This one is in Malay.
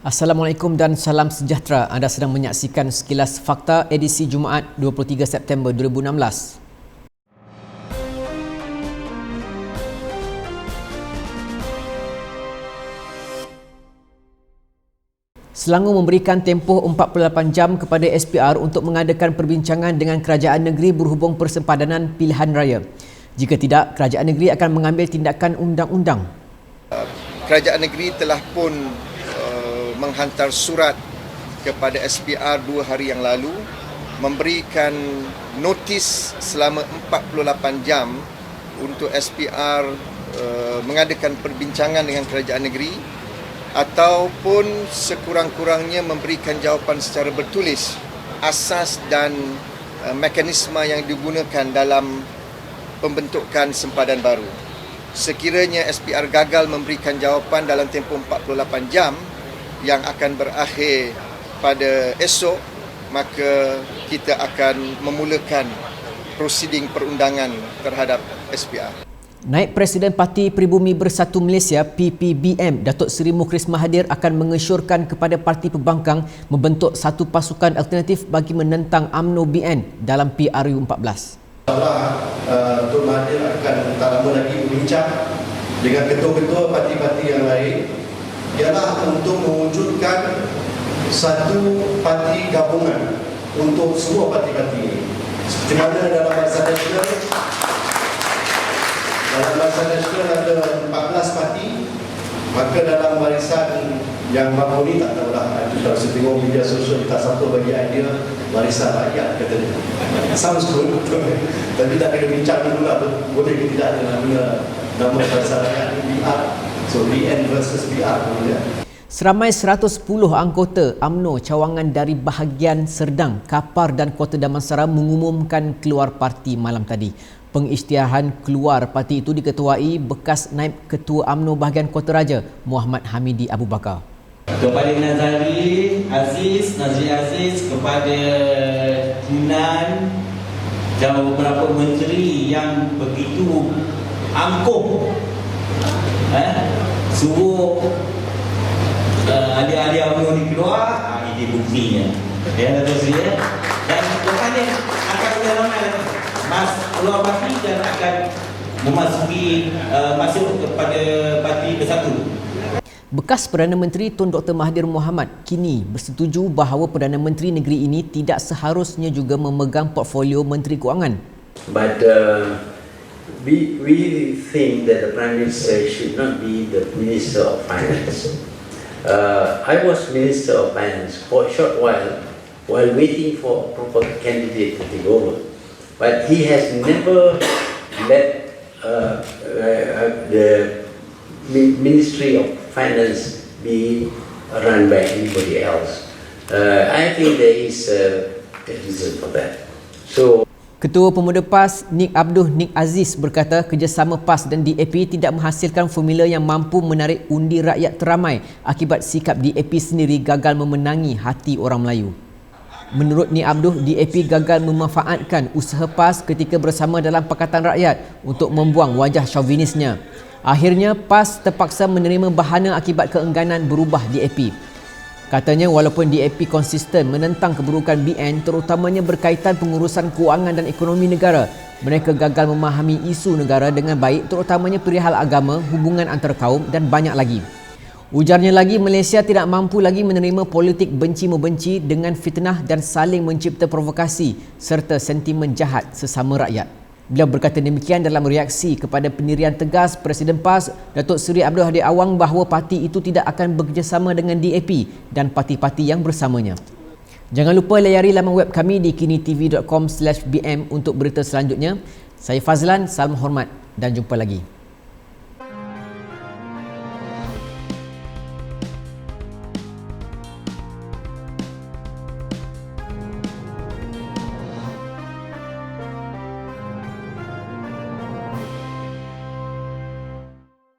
Assalamualaikum dan salam sejahtera. Anda sedang menyaksikan sekilas fakta edisi Jumaat 23 September 2016. Selangor memberikan tempoh 48 jam kepada SPR untuk mengadakan perbincangan dengan kerajaan negeri berhubung persempadanan pilihan raya. Jika tidak, kerajaan negeri akan mengambil tindakan undang-undang. Kerajaan negeri telah pun menghantar surat kepada SPR dua hari yang lalu memberikan notis selama 48 jam untuk SPR uh, mengadakan perbincangan dengan kerajaan negeri ataupun sekurang-kurangnya memberikan jawapan secara bertulis asas dan uh, mekanisme yang digunakan dalam pembentukan sempadan baru. Sekiranya SPR gagal memberikan jawapan dalam tempoh 48 jam yang akan berakhir pada esok, maka kita akan memulakan prosiding perundangan terhadap SPR. Naib Presiden Parti Pribumi Bersatu Malaysia PPBM Datuk Seri Mukhris Mahathir akan mengesyorkan kepada Parti Pembangkang membentuk satu pasukan alternatif bagi menentang UMNO BN dalam PRU 14. InsyaAllah uh, Tun Mahathir akan tak lama lagi berbincang dengan ketua-ketua ialah untuk mewujudkan satu parti gabungan untuk semua parti-parti ini. Seperti mana dalam Barisan Nasional dalam Barisan Nasional ada 14 parti maka dalam barisan yang baru ni tak tahulah itu kalau saya tengok media sosial tak satu bagi idea barisan rakyat katanya sounds good tapi tak kena bincang dulu lah boleh ke tidak dengan nama, nama barisan rakyat ni BR so BN versus BR kemudian Seramai 110 anggota AMNO cawangan dari bahagian Serdang, Kapar dan Kota Damansara mengumumkan keluar parti malam tadi. Pengisytiharan keluar parti itu diketuai bekas naib ketua AMNO bahagian Kota Raja, Muhammad Hamidi Abu Bakar kepada Nazari Aziz, Nazri Aziz, kepada Jinan dan beberapa menteri yang begitu angkuh eh, suruh uh, ahli-ahli UMNO ni keluar, ah, ini buktinya. Ya, Dato' Sri ya. Dan kepada akan ada ramai. Mas keluar parti dan akan memasuki uh, masuk kepada parti bersatu. Bekas Perdana Menteri Tun Dr. Mahathir Mohamad kini bersetuju bahawa Perdana Menteri negeri ini tidak seharusnya juga memegang portfolio Menteri Kewangan. But uh, we, we think that the Prime Minister should not be the Minister of Finance. Uh, I was Minister of Finance for a short while while waiting for a proper candidate to take over. But he has never let uh, uh, the Ministry of finance be run by anybody else. Uh, I think there is a, reason for that. So. Ketua Pemuda PAS Nik Abdul Nik Aziz berkata kerjasama PAS dan DAP tidak menghasilkan formula yang mampu menarik undi rakyat teramai akibat sikap DAP sendiri gagal memenangi hati orang Melayu. Menurut Nik Abdul, DAP gagal memanfaatkan usaha PAS ketika bersama dalam Pakatan Rakyat untuk membuang wajah chauvinisnya. Akhirnya PAS terpaksa menerima bahana akibat keengganan berubah DAP. Katanya walaupun DAP konsisten menentang keburukan BN terutamanya berkaitan pengurusan kewangan dan ekonomi negara, mereka gagal memahami isu negara dengan baik terutamanya perihal agama, hubungan antar kaum dan banyak lagi. Ujarnya lagi Malaysia tidak mampu lagi menerima politik benci-membenci dengan fitnah dan saling mencipta provokasi serta sentimen jahat sesama rakyat. Beliau berkata demikian dalam reaksi kepada pendirian tegas Presiden PAS Datuk Seri Abdul Hadir Awang bahawa parti itu tidak akan bekerjasama dengan DAP dan parti-parti yang bersamanya. Jangan lupa layari laman web kami di kinitv.com/bm untuk berita selanjutnya. Saya Fazlan, salam hormat dan jumpa lagi.